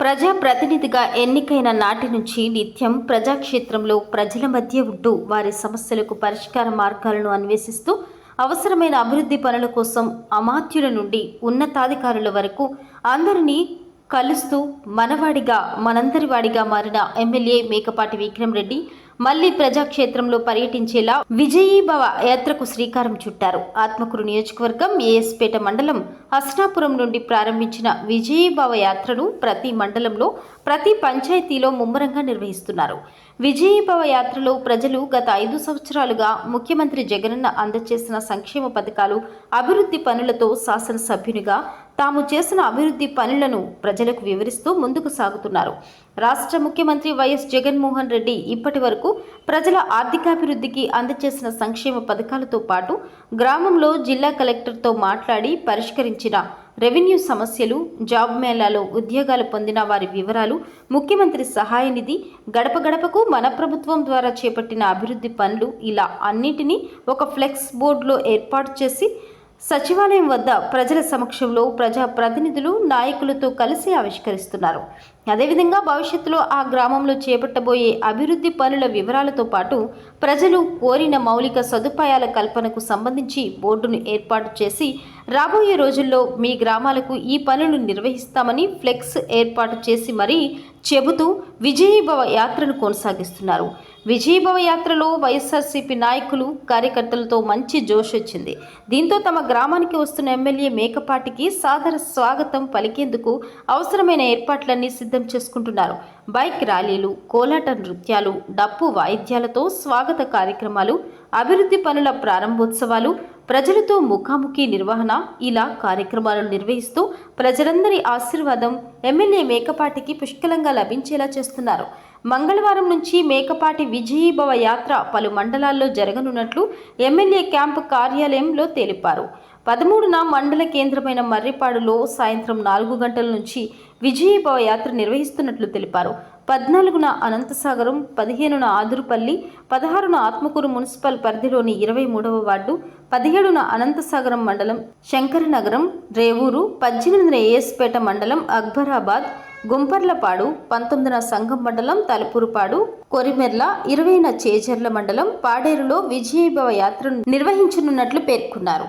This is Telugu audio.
ప్రజాప్రతినిధిగా ఎన్నికైన నాటి నుంచి నిత్యం ప్రజాక్షేత్రంలో ప్రజల మధ్య ఉంటూ వారి సమస్యలకు పరిష్కార మార్గాలను అన్వేషిస్తూ అవసరమైన అభివృద్ధి పనుల కోసం అమాత్యుల నుండి ఉన్నతాధికారుల వరకు అందరినీ కలుస్తూ మనవాడిగా మనందరివాడిగా మారిన ఎమ్మెల్యే మేకపాటి విక్రమ్ రెడ్డి మళ్ళీ ప్రజాక్షేత్రంలో పర్యటించేలా విజయీభవ యాత్రకు శ్రీకారం చుట్టారు. ఆత్మకూరు నియోజకవర్గం ఏఎస్పేట మండలం హస్నాపురం నుండి ప్రారంభించిన విజయీభవ యాత్రను ప్రతి మండలంలో ప్రతి పంచాయతీలో ముమ్మరంగా నిర్వహిస్తున్నారు. విజయీభవ యాత్రలో ప్రజలు గత ఐదు సంవత్సరాలుగా ముఖ్యమంత్రి జగనన్న అందజేసిన సంక్షేమ పథకాలు అభివృద్ధి పనులతో శాసనసభ్యునిగా తాము చేసిన అభివృద్ధి పనులను ప్రజలకు వివరిస్తూ ముందుకు సాగుతున్నారు. రాష్ట్ర ముఖ్యమంత్రి వైఎస్ జగన్మోహన్ రెడ్డి ఇప్పటి వరకు ప్రజల ఆర్థికాభివృద్ధికి అందజేసిన సంక్షేమ పథకాలతో పాటు గ్రామంలో జిల్లా కలెక్టర్తో మాట్లాడి పరిష్కరించిన రెవెన్యూ సమస్యలు జాబ్ మేళాలో ఉద్యోగాలు పొందిన వారి వివరాలు ముఖ్యమంత్రి సహాయ నిధి గడప గడపకు మన ప్రభుత్వం ద్వారా చేపట్టిన అభివృద్ధి పనులు ఇలా అన్నిటినీ ఒక ఫ్లెక్స్ బోర్డులో ఏర్పాటు చేసి సచివాలయం వద్ద ప్రజల సమక్షంలో ప్రజా ప్రతినిధులు నాయకులతో కలిసి ఆవిష్కరిస్తున్నారు. అదేవిధంగా భవిష్యత్తులో ఆ గ్రామంలో చేపట్టబోయే అభివృద్ధి పనుల వివరాలతో పాటు ప్రజలు కోరిన మౌలిక సదుపాయాల కల్పనకు సంబంధించి బోర్డును ఏర్పాటు చేసి రాబోయే రోజుల్లో మీ గ్రామాలకు ఈ పనులు నిర్వహిస్తామని ఫ్లెక్స్ ఏర్పాటు చేసి మరీ చెబుతూ విజయీభవ యాత్రను కొనసాగిస్తున్నారు. విజయభవ యాత్రలో వైఎస్ఆర్సీపీ నాయకులు కార్యకర్తలతో మంచి జోష్ వచ్చింది. దీంతో తమ గ్రామానికి వస్తున్న ఎమ్మెల్యే మేకపాటికి సాదర స్వాగతం పలికేందుకు అవసరమైన ఏర్పాట్లన్నీ సిద్ధం చేసుకుంటున్నారు. బైక్ ర్యాలీలు కోలాట నృత్యాలు డప్పు వాయిద్యాలతో స్వాగత కార్యక్రమాలు అభివృద్ధి పనుల ప్రారంభోత్సవాలు ప్రజలతో ముఖాముఖి నిర్వహణ ఇలా కార్యక్రమాలను నిర్వహిస్తూ ప్రజలందరి ఆశీర్వాదం ఎమ్మెల్యే మేకపాటికి పుష్కలంగా లభించేలా చేస్తున్నారు. మంగళవారం నుంచి మేకపాటి విజయీభవ యాత్ర పలు మండలాల్లో జరగనున్నట్లు ఎమ్మెల్యే క్యాంపు కార్యాలయంలో తెలిపారు. పదమూడున మండల కేంద్రమైన మర్రిపాడులో సాయంత్రం నాలుగు గంటల నుంచి విజయభవ యాత్ర నిర్వహిస్తున్నట్లు తెలిపారు. పద్నాలుగున అనంతసాగరం పదిహేనున ఆదురుపల్లి పదహారున ఆత్మకూరు మున్సిపల్ పరిధిలోని ఇరవై మూడవ వార్డు పదిహేడున అనంతసాగరం మండలం శంకరనగరం రేవూరు పద్దెనిమిదిన ఏఎస్పేట మండలం అక్బరాబాద్ గుంపర్లపాడు పంతొమ్మిదిన సంఘం మండలం తలుపురుపాడు కొరిమెర్ల ఇరవైన చేజర్ల మండలం పాడేరులో విజయభవ యాత్రను నిర్వహించనున్నట్లు పేర్కొన్నారు.